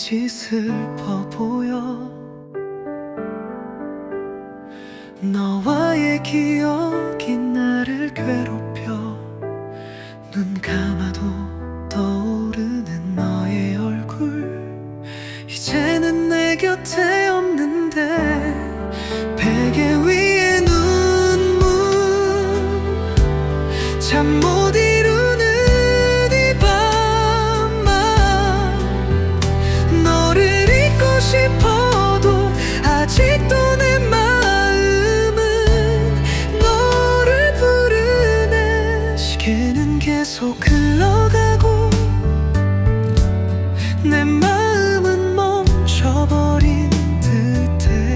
왠지 슬퍼 보여. 너와의 기억이 나를 괴롭혀. 눈 감아도 떠오르는 너의 얼굴. 이제는 내 곁에 없는데 베개 위에 눈물. 잠 못 내 마음은 멈춰버린 듯해.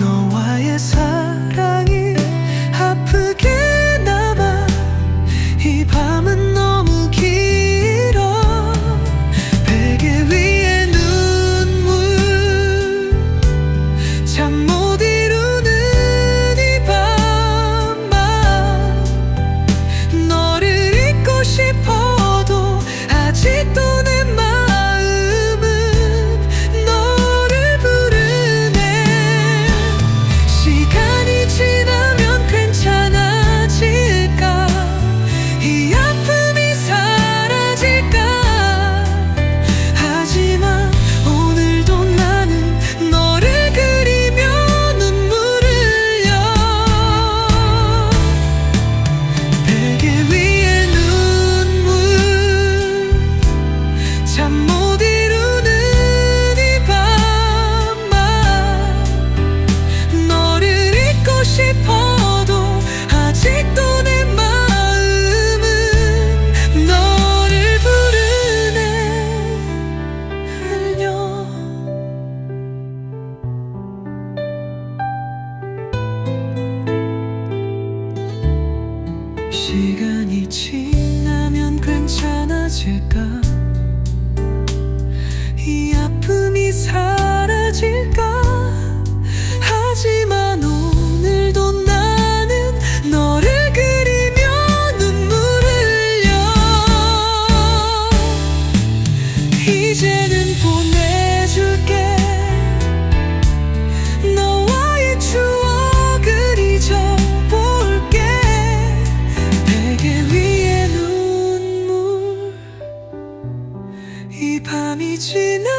너와의 사랑이 아프게 남아. 이 밤은 너무 길어. 베개 위에 눈물. 잠 못 이루는 이 밤만 너를 잊고 싶어 시간이 지나면 괜찮아질까? 이 아픔이 사라질까? 하지만 오늘도 나는 너를 그리며 눈물을 흘려. 이제는 보내 눈물 이 밤이 지나가길